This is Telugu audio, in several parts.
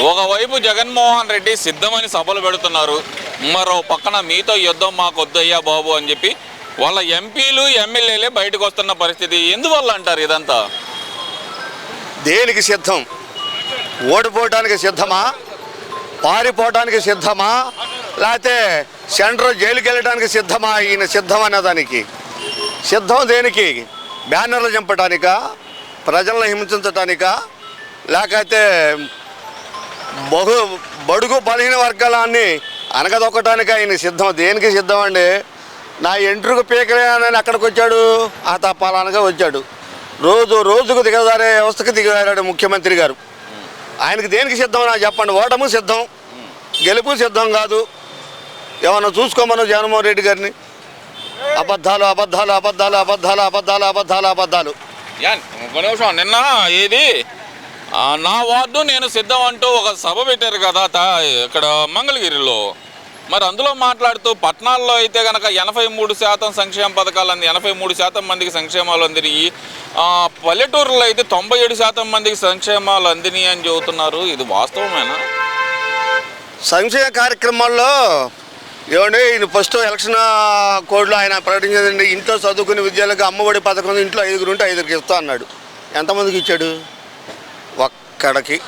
ఒకవైపు జగన్మోహన్ రెడ్డి సిద్ధమని సభలు పెడుతున్నారు. మరో పక్కన మీతో యుద్ధం మాకు వద్దయ్యా బాబు అని చెప్పి వాళ్ళ ఎంపీలు ఎమ్మెల్యేలే బయటకు వస్తున్న పరిస్థితి ఎందువల్ల అంటారు ఇదంతా? దేనికి సిద్ధం? ఓడిపోవటానికి సిద్ధమా? పారిపోవటానికి సిద్ధమా? లేకపోతే సెంటర్ జైలుకి వెళ్ళడానికి సిద్ధమా ఈయన సిద్ధం అనేదానికి? సిద్ధం దేనికి? బ్యానర్లు చంపటానికా? ప్రజలను హింసించటానికా? లేకపోతే బహు బడుగు బలహీన వర్గాలన్నీ అనగదొక్కటానికి ఆయన సిద్ధం. దేనికి సిద్ధం అండి నా ఎంట్రుకు పీకలేనని అక్కడికి వచ్చాడు? ఆ తప్పాలనగా వచ్చాడు. రోజు రోజుకు దిగజారే వ్యవస్థకు దిగజారాడు ముఖ్యమంత్రి గారు. ఆయనకి దేనికి సిద్ధం నాకు చెప్పండి. ఓటము సిద్ధం. గెలుపు సిద్ధం కాదు. ఏమన్నా చూసుకోమను జగన్మోహన్ రెడ్డి గారిని? అబద్ధాలు అబద్ధాలు అబద్ధాలు అబద్ధాలు అబద్ధాలు అబద్ధాలు అబద్ధాలు నిన్న ఏది? నా వార్డు నేను సిద్ధం అంటూ ఒక సభ పెట్టారు కదా తా ఇక్కడ మంగళగిరిలో. మరి అందులో మాట్లాడుతూ పట్టణాల్లో అయితే కనుక ఎనభై మూడు శాతం సంక్షేమ పథకాలు అంది ఎనభై మూడు శాతం మందికి సంక్షేమాలు అందినాయి. పల్లెటూరులో అయితే తొంభై ఏడు శాతం మందికి సంక్షేమాలు అందినాయి అని చెబుతున్నారు. ఇది వాస్తవమేనా? సంక్షేమ కార్యక్రమాల్లో ఏమండి ఈయన ఫస్ట్ ఎలక్షన్ కోడ్లో ఆయన ప్రకటించిందండి ఇంట్లో చదువుకునే విద్యాలకు అమ్మఒడి పథకం ఇంట్లో ఐదుగురు ఉంటే ఐదుగురికి ఇస్తా అన్నాడు. ఎంతమందికి ఇచ్చాడు? ఒక్కడికి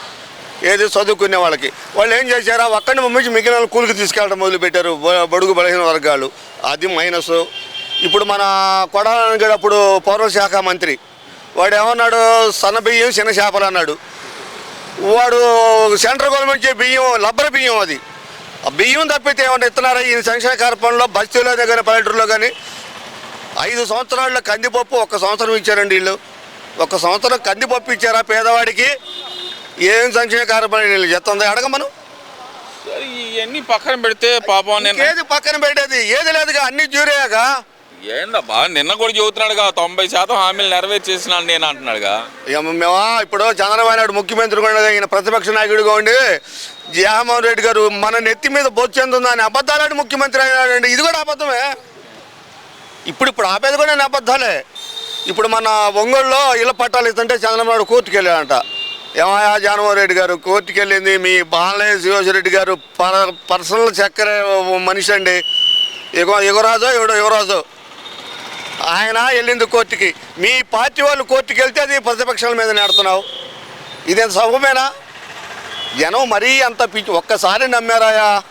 ఏది చదువుకునే వాళ్ళకి. వాళ్ళు ఏం చేశారు? ఆ ఒక్కడిని పంపించి మిగిలిన వాళ్ళు కూలికి తీసుకెళ్ళడం మొదలుపెట్టారు బడుగు బలహీన వర్గాలు. అది మైనస్. ఇప్పుడు మన కొడాలనగడు అప్పుడు పౌరశాఖ మంత్రి. వాడు ఏమన్నాడు? సన్న బియ్యం చిన్న చేపలు అన్నాడు. వాడు సెంట్రల్ గవర్నమెంట్ చే బియ్యం లబ్బర బియ్యం అది. ఆ బియ్యం తప్పితే ఏమన్నా ఇస్తున్నారా ఈ సంక్షేమ కార్యక్రమంలో బస్తీలో కానీ పల్లెటూరులో కానీ ఐదు సంవత్సరాల్లో కందిపప్పు ఒక సంవత్సరం ఇచ్చారండి వీళ్ళు. ఒక సంవత్సరం కందిపప్పు ఇచ్చారా పేదవాడికి? ఏం సంక్షేమ కార్యక్రమం వీళ్ళు చెత్తంది అడగమను సరే, ఇవన్నీ పక్కన పెడితే పాపం నేను ఏది పక్కన పెట్టేది? ఏది లేదుగా అన్ని జూరేగా ఏందబ్బా నిన్న కూడా చెబుతున్నాడుగా తొంభై శాతం హామీలు నెరవేర్చేసినాను నేను అంటున్నాడుగా. ఇక మేమా ఇప్పుడు చంద్రబాబు నాయుడు ముఖ్యమంత్రి కూడా ఈయన ప్రతిపక్ష నాయకుడిగా ఉండి జగన్మోహన్ రెడ్డి గారు మన నెత్తి మీద బొచ్చెందుందా అని అబద్ధాలాడి ముఖ్యమంత్రి అయినాడండి ఇది కూడా అబద్ధమే. ఇప్పుడు ఇప్పుడు ఆపేది కూడా నేను అబద్ధాలే. ఇప్పుడు మన ఒంగోలులో ఇళ్ళ పట్టాలు ఇస్తుంటే చంద్రబాబు నాయుడు కోర్టుకు వెళ్ళాడంట ఏమయ్యా జానమోహన్ రెడ్డి గారు? కోర్టుకి వెళ్ళింది మీ బాలయ్య శివశరెడ్డి గారు. పర పర్సనల్ చక్కెర మనిషి అండి. యుగ యుగరాజు ఎవడో యువరాజో. ఆయన వెళ్ళింది కోర్టుకి. మీ పార్టీ వాళ్ళు కోర్టుకి వెళ్తే అది ప్రతిపక్షాల మీద నేడుతున్నావు. ఇదేం సభమేనా జనం మరీ అంత పిచ్చి ఒక్కసారి నమ్మారాయా?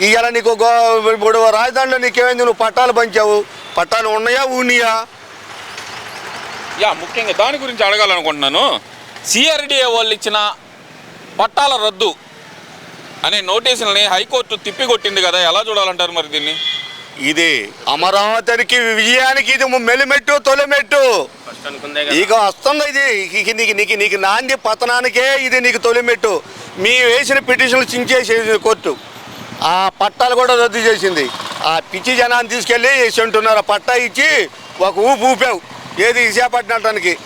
ఇవాళ నీకు గో ఇప్పుడు రాజధానిలో నీకేమైంది? నువ్వు పట్టాలు పంచావు. పట్టాలు ఉన్నాయా ఊనియా? యా ముఖ్యంగా దాని గురించి అడగాలనుకుంటున్నాను. సిఆర్డిఏ వాళ్ళు ఇచ్చిన పట్టాల రద్దు అనే నోటీసులని హైకోర్టు తిప్పికొట్టింది కదా ఎలా చూడాలంటారు మరి దీన్ని? ఇది అమరావతికి విజయానికి ఇది మెలిమెట్టు తొలిమెట్టు. ఇక వస్తుంది ఇది. నీకు నీకు నీకు నాంది పతనానికే ఇది నీకు తొలిమెట్టు. మీ వేసిన పిటిషన్లు చించేసేసింది కోర్టు. ఆ పట్టాలు కూడా రద్దు చేసింది. ఆ పిచ్చి జనాన్ని తీసుకెళ్ళి సెంటున్నర పట్టా ఇచ్చి ఒక ఊపు ఊపావు. ఏది విశాఖపట్నానికి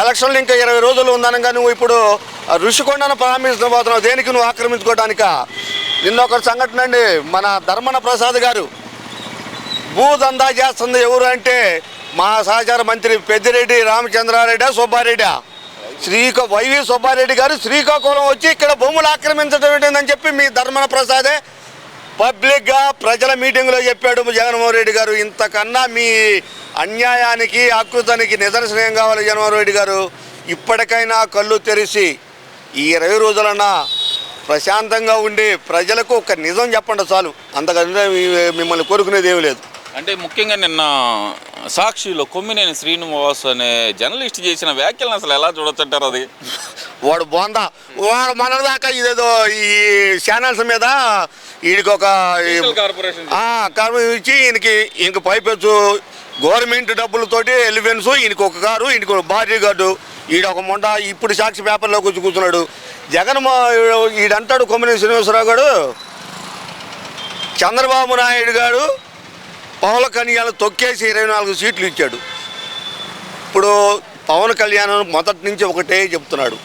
ఎలక్షన్లు ఇంకా ఇరవై రోజులు ఉందనగా నువ్వు ఇప్పుడు ఆ ఋషికొండను ప్రారంభించబోతున్నావు. దేనికి నువ్వు ఆక్రమించుకోవడానిక నిన్న ఒక సంఘటన అండి. మన ధర్మన ప్రసాద్ గారు భూదందా చేస్తుంది ఎవరు అంటే మా సహచార మంత్రి పెద్దిరెడ్డి రామచంద్రారెడ్డి సుబ్బారెడ్డి. శ్రీకా వైవి సుబ్బారెడ్డి గారు శ్రీకాకుళం వచ్చి ఇక్కడ భూములు ఆక్రమించడం ఏంటని చెప్పి మీ ధర్మన ప్రసాదే పబ్లిక్గా ప్రజల మీటింగ్లో చెప్పాడు జగన్మోహన్ రెడ్డి గారు. ఇంతకన్నా మీ అన్యాయానికి ఆకృతానికి నిదర్శనం ఏం కావాలి జగన్మోహన్ రెడ్డి గారు. ఇప్పటికైనా కళ్ళు తెరిచి ఈ ఇరవై రోజులన్నా ప్రశాంతంగా ఉండి ప్రజలకు ఒక నిజం చెప్పండి చాలు. అంతకంటే మిమ్మల్ని కోరుకునేది ఏమీ లేదు. అంటే ముఖ్యంగా నిన్న సాక్షిలో కొమ్మినేని శ్రీనివాస్ అనే జర్నలిస్ట్ చేసిన వ్యాఖ్యలను అసలు ఎలా చూడొచ్చంటారు అది? వాడు బోందా వాడు మన దాకా ఇదేదో ఈ ఛానల్స్ మీద వీడికి ఒక డిజిటల్ కార్పొరేషన్ ఇచ్చి ఈయనకి ఇంక పైపెచ్చు గవర్నమెంట్ డబ్బులతోటి ఎలివెన్స్ ఈయనకి ఒక కారు ఈయనకి బాడీ గార్డు ఈడ ఒక మొండ ఇప్పుడు సాక్షి పేపర్లోకి వచ్చి కూర్చున్నాడు జగన్ ఈడంటాడు కొమ్మని శ్రీనివాసరావు గారు చంద్రబాబు నాయుడు గారు పవన్ కళ్యాణ్ తొక్కేసి ఇరవై నాలుగు సీట్లు ఇచ్చాడు. ఇప్పుడు పవన్ కళ్యాణ్ మొదటి నుంచి ఒకటే చెప్తున్నాడు.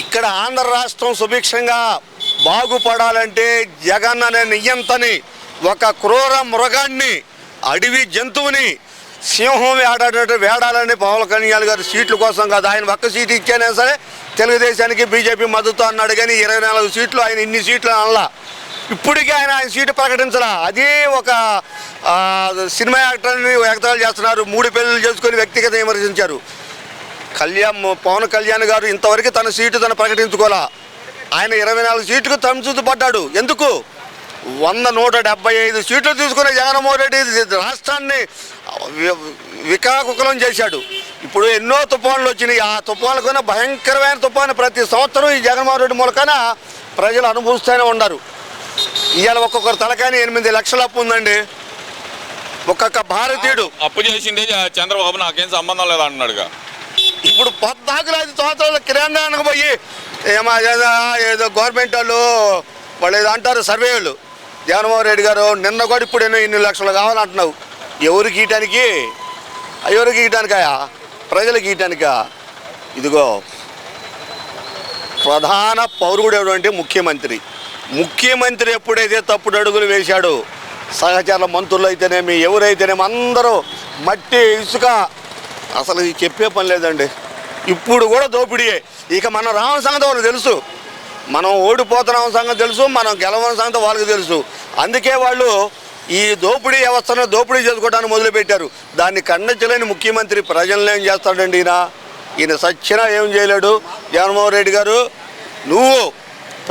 ఇక్కడ ఆంధ్ర రాష్ట్రం సుభిక్షంగా బాగుపడాలంటే జగన్ అనే నియంతని ఒక క్రూర మృగాన్ని అడవి జంతువుని సింహం వేడాడినట్టు వేడాలని పవన్ కళ్యాణ్ గారు సీట్ల కోసం కాదు ఆయన ఒక్క సీటు ఇచ్చానే సరే తెలుగుదేశానికి బీజేపీ మద్దతు అన్నాడు కానీ ఇరవై నాలుగు సీట్లు ఆయన ఇన్ని సీట్లు అనలా. ఇప్పటికీ ఆయన ఆయన సీటు ప్రకటించలా. అది ఒక సినిమా యాక్టర్ని వ్యక్తాలు చేస్తున్నారు మూడు పెళ్ళిళ్ళు చేసుకొని వ్యక్తిగత విమర్శించారు. కళ్యాణ్ పవన్ కళ్యాణ్ గారు ఇంతవరకు తన సీటు తను ప్రకటించుకోలే. ఆయన ఇరవై నాలుగు సీట్లకు తమచుతు పడ్డాడు. ఎందుకు? వంద నూట డెబ్బై ఐదు సీట్లు తీసుకున్న జగన్మోహన్ రెడ్డి రాష్ట్రాన్ని వికాకుకలం చేశాడు. ఇప్పుడు ఎన్నో తుఫాన్లు వచ్చినాయి. ఆ తుఫాన్లకన్నా భయంకరమైన తుఫాను ప్రతి సంవత్సరం ఈ జగన్మోహన్ రెడ్డి మూలకన ప్రజలు అనుభవిస్తూనే ఉన్నారు. ఇవాళ ఒక్కొక్కరు తలకాని ఎనిమిది లక్షల అప్పు ఉందండి. ఒక్కొక్క భారతీయుడు. అప్పు చేసిందే చంద్రబాబు. నాకేం సంబంధం లేదు అంటున్నాడుగా ఇప్పుడు పద్నాలుగు ఐదు సంవత్సరాలు కిరాణానికి పోయి ఏమో ఏదో ఏదో గవర్నమెంట్ వాళ్ళు వాళ్ళు ఏదో అంటారు సర్వేలు. జగన్మోహన్ రెడ్డి గారు నిన్న కూడా ఇప్పుడు ఎన్నో ఇన్ని లక్షలు కావాలంటున్నావు. ఎవరికి గీయటానికి? ఎవరికి గీయటానికాయా ప్రజలకు గీయటానికా? ఇదిగో ప్రధాన పౌరుడు ఎవడంటే ముఖ్యమంత్రి. ముఖ్యమంత్రి ఎప్పుడైతే తప్పుడు అడుగులు వేశాడు సహచర మంత్రులు అయితేనేమి ఎవరైతేనేమి అందరూ మట్టి ఇసుక. అసలు చెప్పే పని లేదండి. ఇప్పుడు కూడా దోపిడీయే. ఇక మనం రావణ సంగతి వాళ్ళకి తెలుసు. మనం ఓడిపోతున్నాం సంగతి తెలుసు మనం గెలవని సంగతి వాళ్ళకి తెలుసు. అందుకే వాళ్ళు ఈ దోపిడీ వ్యవస్థను దోపిడీ చేసుకోవడానికి మొదలుపెట్టారు. దాన్ని ఖండించలేని ముఖ్యమంత్రి ప్రజలను ఏం చేస్తాడండి ఈయన? ఈయన సచ్చినా ఏం చేయలేడు. జగన్మోహన్ రెడ్డి గారు నువ్వు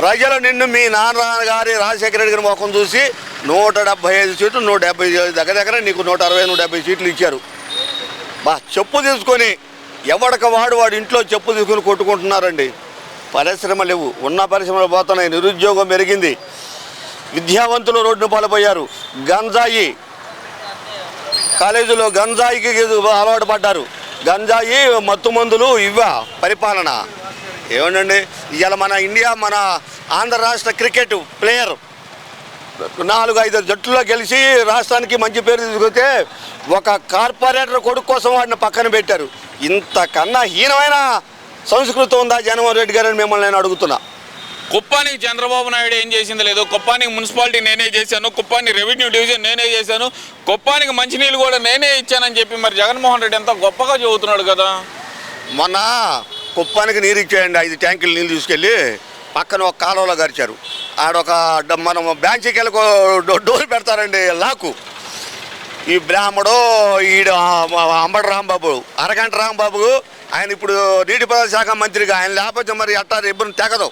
ప్రజలు నిన్ను మీ నాన్న గారి రాజశేఖర రెడ్డి గారి ముఖం చూసి నూట డెబ్బై ఐదు సీట్లు నూట డెబ్బై దగ్గర దగ్గర నీకు నూట అరవై నూట డెబ్బై సీట్లు ఇచ్చారు. బా చెప్పు తీసుకొని ఎవడక వాడు వాడు ఇంట్లో చెప్పు తీసుకొని కొట్టుకుంటున్నారండి. పరిశ్రమ లేవు. ఉన్న పరిశ్రమలు పోతున్నాయి. నిరుద్యోగం పెరిగింది. విద్యావంతులు రోడ్డును పాల్పోయారు. గంజాయి. కాలేజీలో గంజాయికి అలవాటు పడ్డారు. గంజాయి మత్తు మందులు ఇవ్వ పరిపాలన. ఏమండి ఇవాళ మన ఇండియా మన ఆంధ్ర రాష్ట్ర క్రికెట్ ప్లేయర్ నాలుగు ఐదు జట్టులో గెలిచి రాష్ట్రానికి మంచి పేరు తీసుకొస్తే ఒక కార్పొరేటర్ కొడుకు కోసం వాడిని పక్కన పెట్టారు. ఇంతకన్నా హీనమైన సంస్కృతి ఉందా జగన్మోహన్ రెడ్డి గారని మిమ్మల్ని నేను అడుగుతున్నా. కుప్పానికి చంద్రబాబు నాయుడు ఏం చేసింది లేదు కుప్పానికి మున్సిపాలిటీ నేనే చేశాను కుప్పానికి రెవెన్యూ డివిజన్ నేనే చేశాను కుప్పానికి మంచినీళ్ళు కూడా నేనే ఇచ్చానని చెప్పి మరి జగన్మోహన్ రెడ్డి ఎంత గొప్పగా చెబుతున్నాడు కదా. మొన్న కుప్పానికి నీరు ఇచ్చేయండి ఐదు ట్యాంకులు నీళ్ళు తీసుకెళ్ళి పక్కన ఒక కాలువలో గరిచారు ఆడొక మనం బ్యాంక్కి వెళ్ళి డో- డోర్ పెడతారండి లాకు. ఈ బ్రాహ్మడు ఈడ అంబటి రాంబాబు అరగంట రాంబాబు ఆయన ఇప్పుడు నీటిపారుదల శాఖ మంత్రిగా ఆయన లేకపోతే మరి అట్టారు ఇబ్బంది తెగదు.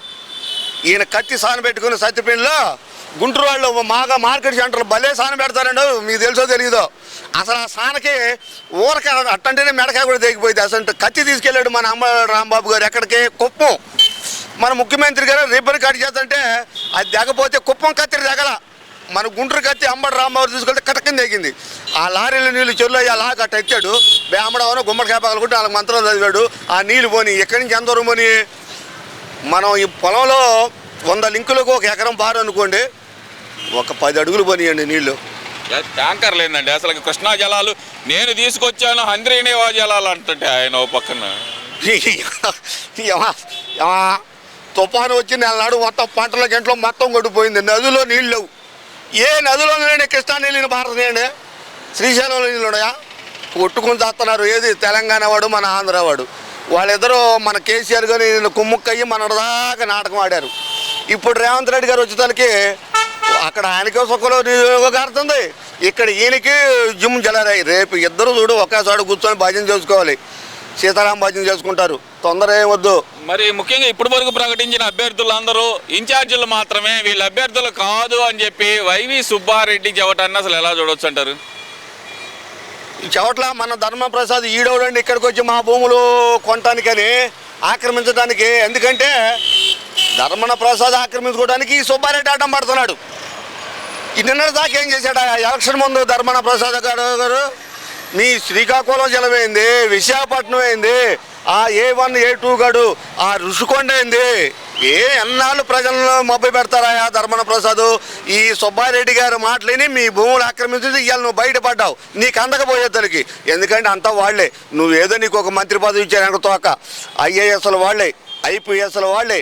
ఈయన కత్తి సాన పెట్టుకుని సత్యపిండిలో గుంటూరు వాళ్ళు మాగా మార్కెట్ సెంటర్లో భలే సాన పెడతారండి. మీకు తెలుసో తెలియదో అసలు ఆ సానకి ఊరక అట్టంటేనే మెడకాయ కూడా తెగిపోయింది. అసలు కత్తి తీసుకెళ్ళాడు మన అమ్మ రాంబాబు గారు ఎక్కడికి? కుప్పం. మన ముఖ్యమంత్రి గారు రిబ్బన్ కట్ చేస్తుంటే అది తెగపోతే కుప్పం కత్తి తెగల. మన గుంటూరు కత్తి అంబడి రాంబాబు తీసుకెళ్తే కటకం తెగింది ఆ లారీలో నీళ్ళు చెరువులో ఆ లాగా అట్ట ఎత్తాడు బేమడవను గుమ్మడికాయ పగలకుంటే నాలుగు మంత్రాలు చదివాడు. ఆ నీళ్ళు పోని ఎక్కడి నుంచి ఎంత దూరం పోని? మనం ఈ పొలంలో వంద లింకులకు ఒక ఎకరం పారు అనుకోండి ఒక పది అడుగులు పోనీయండి నీళ్ళు ట్యాంకర్ లేదండి. అసలు కృష్ణా జలాలు నేను తీసుకొచ్చాను హంద్రీనేవా జలాలు అంటుంటే ఆయన ఓ పక్కన. ఏమా ఏమా తుఫాను వచ్చి నెల నాడు మొత్తం పంటల గంటలో మొత్తం కొట్టిపోయింది నదిలో నీళ్ళు లేవు. ఏ నదిలో నీళ్ళు కృష్ణా నీళ్ళు భారతీయండి శ్రీశైలంలో నీళ్ళు ఉన్నాయా? కొట్టుకుని చేస్తున్నారు ఏది? తెలంగాణ వాడు మన ఆంధ్ర వాడు. వాళ్ళిద్దరూ మన కేసీఆర్ గారు ఈయన కుమ్ముక్కయ్యి మన దాకా నాటకం ఆడారు. ఇప్పుడు రేవంత్ రెడ్డి గారు వచ్చేసరికి అక్కడ ఆయనకి సుఖలో గారుతుంది ఇక్కడ ఈయనకి జిమ్ జలరాయి. రేపు ఇద్దరు చూడు ఒకేసారి కూర్చొని భజన చేసుకోవాలి. సీతారాం భజన చేసుకుంటారు. తొందర ఏం వద్దు మరి ముఖ్యంగా ఇప్పటి వరకు ప్రకటించిన అభ్యర్థులందరూ ఇన్ఛార్జీలు మాత్రమే వీళ్ళ అభ్యర్థులు కాదు అని చెప్పి వైవి సుబ్బారెడ్డి చెవటాన్ని అసలు ఎలా చూడొచ్చు అంటారు? ఈ చోట్ల మన ధర్మప్రసాద్ ఈడవడండి ఇక్కడికి వచ్చి మా భూములు కొనటానికని ఆక్రమించడానికి ఎందుకంటే ధర్మన ప్రసాద్ ఆక్రమించుకోవడానికి ఈ సుబ్బారెడ్డి అడ్డం పడుతున్నాడు. ఈ నిన్న దాకా ఏం చేశాడు? ఎలక్షన్ ముందు ధర్మన ప్రసాద్ గారు గారు మీ శ్రీకాకుళం జలమైంది విశాఖపట్నం అయింది ఆ ఏ వన్ ఏ టూ గడు ఆ ఋషికొండ అయింది ఏ ఎన్నాళ్ళు ప్రజలను మభ్య పెడతారా ఆ ధర్మన ప్రసాద్? ఈ సుబ్బారెడ్డి గారి మాటలేని మీ భూములు ఆక్రమించి ఇవాళ నువ్వు బయటపడ్డావు. నీకు అందకపోయేద్దరికి ఎందుకంటే అంతా వాళ్ళే నువ్వేదో నీకు ఒక మంత్రి పదవి ఇచ్చారు వెనక తోక. ఐఏఎస్ల వాళ్ళే. ఐపీఎస్ల వాళ్ళే.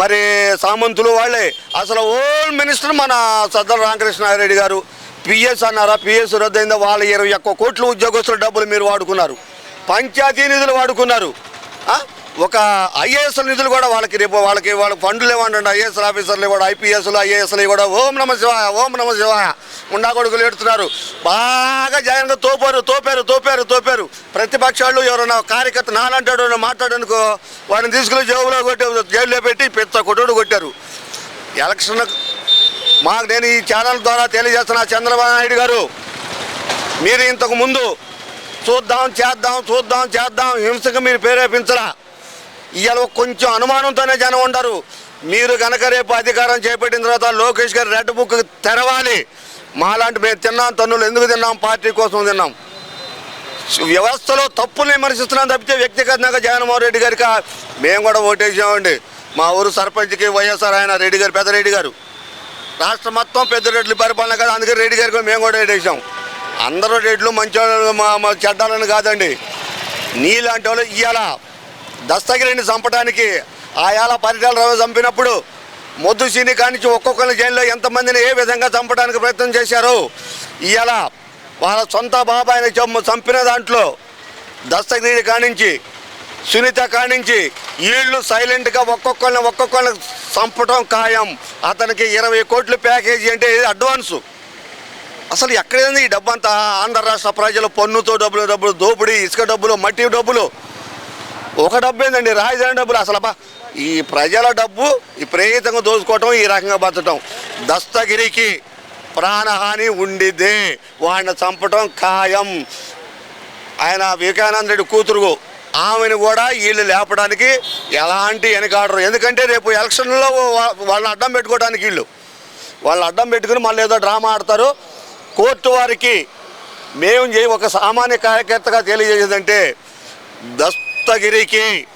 మరి సామంతులు వాళ్ళే. అసలు ఓల్డ్ మినిస్టర్ మన సద్దల రామకృష్ణారెడ్డి గారు. పిఎస్ అన్నారా? పిఎస్ రద్దయిందా? వాళ్ళ ఇరవై ఒక్క కోట్ల ఉద్యోగస్తుల డబ్బులు మీరు వాడుకున్నారు. పంచాయతీ నిధులు వాడుకున్నారు. ఒక ఐఏఎస్ నిధులు కూడా వాళ్ళకి రేపు వాళ్ళకి వాళ్ళ ఫండ్లు ఇవ్వండి ఐఏఎస్ ఆఫీసర్లు కూడా ఐపీఎస్లు ఐఏఎస్లు కూడా ఓం నమ శివాయ ఓం నమ శివాయ. ఉండా కొడుకులు ఎడుతున్నారు బాగా జగన్గా తోపారు తోపారు తోపారు తోపారు. ప్రతిపక్షాలు ఎవరైనా కార్యకర్త నాలంటాడు మాట్లాడనుకో వాడిని తీసుకుని జేబులో కొట్టి జైల్లో పెట్టి పెద్ద కొట్టుడు కొట్టారు. ఎలక్షన్ మాకు నేను ఈ ఛానల్ ద్వారా తెలియజేస్తున్నా చంద్రబాబు నాయుడు గారు. మీరు ఇంతకు ముందు చూద్దాం చేద్దాం చూద్దాం చేద్దాం హింసకు మీరు ప్రేరేపించరా? ఇవాళ కొంచెం అనుమానంతోనే జనం ఉండరు. మీరు కనుక రేపు అధికారం చేపట్టిన తర్వాత లోకేష్ గారు రెడ్ బుక్ తెరవాలి. మాలాంటి మేము తిన్నాం తన్నులు ఎందుకు తిన్నాం పార్టీ కోసం తిన్నాం. వ్యవస్థలో తప్పులు విమర్శిస్తున్నాం తప్పితే వ్యక్తిగతంగా జగన్మోహన్ రెడ్డి గారికి మేము కూడా ఓటేసామండి. మా ఊరు సర్పంచ్కి వైఎస్ఆర్ ఆయన రెడ్డి గారు పెద్దరెడ్డి గారు. రాష్ట్రం మొత్తం పెద్ద రెడ్లు పరిపాలన కదా అందుకే రెడ్డి గారికి కూడా మేము కూడా వేసాం. అందరూ రెడ్లు మంచి మా చెడ్డాలని కాదండి. నీలాంటి వాళ్ళు ఇవాళ దస్తగిరిని చంపడానికి ఆయాల పరిటాల రవి చంపినప్పుడు మొద్దు సీని కానించి ఒక్కొక్కరి జైల్లో ఎంతమందిని ఏ విధంగా చంపడానికి ప్రయత్నం చేశారు ఇవాళ వాళ్ళ సొంత బాబాయిని చంపిన దాంట్లో దస్తగిరి కానించి సునీత కానించి వీళ్ళు సైలెంట్గా ఒక్కొక్కరిని ఒక్కొక్కరిని చంపటం ఖాయం. అతనికి ఇరవై కోట్లు ప్యాకేజీ అంటే అడ్వాన్సు. అసలు ఎక్కడైంది ఈ డబ్బంతా? ఆంధ్ర రాష్ట్ర ప్రజలు పన్నుతో డబ్బులు డబ్బులు దోపిడీ ఇసుక డబ్బులు మట్టి డబ్బులు. ఒక డబ్బు ఏందండి? రాజధాని డబ్బులు. అసలు అబ్బా ఈ ప్రజల డబ్బు ఈ ప్రేరితంగా దోచుకోవటం ఈ రకంగా బతకటం. దస్తగిరికి ప్రాణహాని ఉండిదే. వాడిని చంపటం ఖాయం. ఆయన వివేకానంద రెడ్డి కూతురు ఆమెను కూడా వీళ్ళు లేపడానికి ఎలాంటి వెనకాడరు ఎందుకంటే రేపు ఎలక్షన్లో వాళ్ళని అడ్డం పెట్టుకోవడానికి వీళ్ళు. వాళ్ళని అడ్డం పెట్టుకుని మళ్ళీ ఏదో డ్రామా ఆడతారు. కోర్టు వారికి మేము చేయి ఒక సామాన్య కార్యకర్తగా తెలియజేసేదంటే దస్తగిరికి.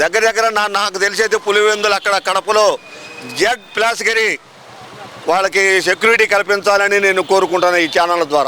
దగ్గర దగ్గర నా నాకు తెలిసైతే పులివెందులు అక్కడ కడపలో జెడ్ ప్లాస్గిరి వాళ్ళకి సెక్యూరిటీ కల్పించాలని నేను కోరుకుంటాను ఈ ఛానల్ ద్వారా.